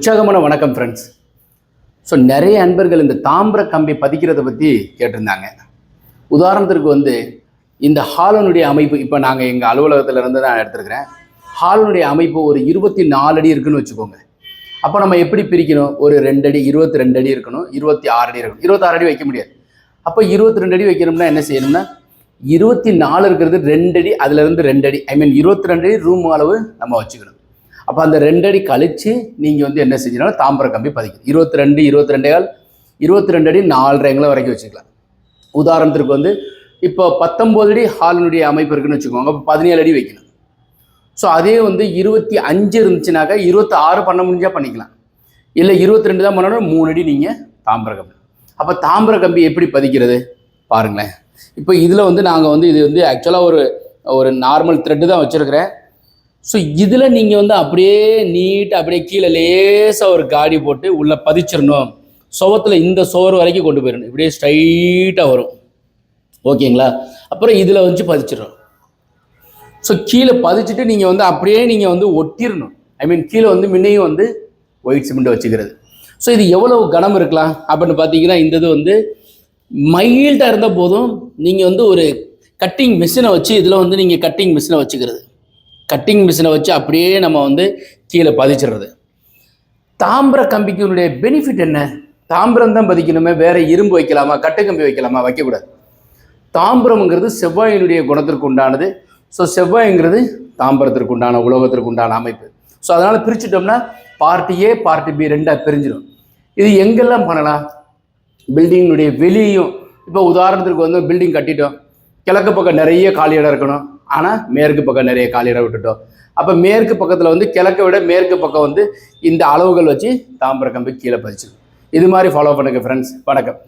உற்சாகமான வணக்கம் friends so நிறைய அன்பர்கள் இந்த தாம்பர கம்பி பதிக்கிறத பற்றி கேட்டிருந்தாங்க. உதாரணத்திற்கு வந்து இந்த ஹாலனுடைய அமைப்பு இப்போ நாங்கள் எங்கள் அலுவலகத்தில் இருந்து தான் எடுத்துருக்கிறேன். ஹாலனுடைய அமைப்பு ஒரு இருபத்தி நாலு அடி இருக்குன்னு வச்சுக்கோங்க. அப்போ நம்ம எப்படி பிரிக்கணும்? ஒரு ரெண்டு அடி இருபத்தி ரெண்டு அடி இருக்கணும் இருபத்தி ஆறு அடி இருக்கணும். இருபத்தாறு அடி வைக்க முடியாது. அப்போ இருபத்தி ரெண்டு அடி வைக்கணும்னா என்ன செய்யணும்னா இருபத்தி நாலு இருக்கிறது ரெண்டு அடி அதுலேருந்து ரெண்டு அடி. ஐ மீன் இருபத்தி ரெண்டு அடி ரூம் அளவு நம்ம வச்சுக்கணும். அப்போ அந்த ரெண்டடி கழித்து நீங்கள் வந்து என்ன செஞ்சீங்கன்னா தாம்பர கம்பி பதிக்கணும். இருபத்தி ரெண்டு இருபத்தி ரெண்டே கால் இருபத்தி ரெண்டு அடி நாலரை எங்களை வரைக்கும் வச்சுக்கலாம். உதாரணத்திற்கு வந்து இப்போ பத்தொம்போது அடி ஹாலினுடைய அமைப்பு இருக்குன்னு வச்சுக்கோங்க அப்போ பதினேழு அடி வைக்கணும். ஸோ அதே வந்து இருபத்தி அஞ்சு இருந்துச்சுனாக்கா இருபத்தி ஆறு பண்ண முடிஞ்சால் பண்ணிக்கலாம். இல்லை இருபத்தி ரெண்டு தான் பண்ணணும் மூணு அடி நீங்கள் தாம்பர கம்பி. அப்போ தாம்பர கம்பி எப்படி பதிக்கிறது? பாருங்களேன். இப்போ இதில் வந்து நாங்கள் வந்து இது வந்து ஆக்சுவலாக ஒரு ஒரு நார்மல் த்ரெட்டு தான் வச்சுருக்கிறேன். ஸோ இதில் நீங்கள் வந்து அப்படியே நீட் அப்படியே கீழே லேசாக ஒரு காடி போட்டு உள்ளே பதிச்சிடணும் சுவத்தில் இந்த சோறு வரைக்கும் கொண்டு போயிடணும் இப்படியே ஸ்ட்ரைட்டாக வரும். ஓகேங்களா? அப்புறம் இதில் வச்சு பதிச்சிடணும் ஸோ கீழே பதிச்சுட்டு நீங்கள் வந்து அப்படியே நீங்கள் வந்து ஒட்டிடணும் ஐ மீன் கீழே வந்து முன்னையும் வந்து ஒயிட் சிமெண்ட் வச்சுக்கிறது. ஸோ இது எவ்வளவு கனம் இருக்கலாம்? அப்படின்னு பார்த்தீங்கன்னா இந்த இது வந்து மைல்டாக இருந்த போதும். நீங்கள் வந்து ஒரு கட்டிங் மிஷினை வச்சு இதில் வந்து நீங்கள் கட்டிங் மிஷினை வச்சுக்கிறது. கட்டிங் மிஷினை வச்சு அப்படியே நம்ம வந்து கீழே பதிச்சிடுறது. தாம்பர கம்பிக்கினுடைய பெனிஃபிட் என்ன? தாம்பரம் தான் பதிக்கணுமே வேற இரும்பு வைக்கலாமா கட்டு கம்பி வைக்கலாமா வைக்கக்கூடாது. தாம்பரம்ங்கிறது செவ்வாயினுடைய குணத்திற்கு உண்டானது. ஸோ செவ்வாய்ங்கிறது தாம்பரத்திற்கு உண்டான உலோகத்திற்கு உண்டான அமைப்பு. ஸோ அதனால் பிரிச்சுட்டோம்னா பார்ட்டி ஏ பார்ட்டி பி ரெண்டாக பிரிஞ்சிடும் இது எங்கெல்லாம் பண்ணலாம்? பில்டிங்கினுடைய வெளியும் இப்போ உதாரணத்துக்கு வந்து பில்டிங் கட்டிட்டோம். கிழக்கு பக்கம் நிறைய காலி இடம் இருக்கணும். ஆனால் மேற்கு பக்கம் நிறைய காலி விட்டுட்டோம். அப்போ மேற்கு பக்கத்தில் வந்து கிழக்கை விட மேற்கு பக்கம் வந்து இந்த அளவுகள் வச்சு தாம்பர கம்பி கீழே பதிச்சிடும் இது மாதிரி ஃபாலோ பண்ணுங்கள் ஃப்ரெண்ட்ஸ் வணக்கம்.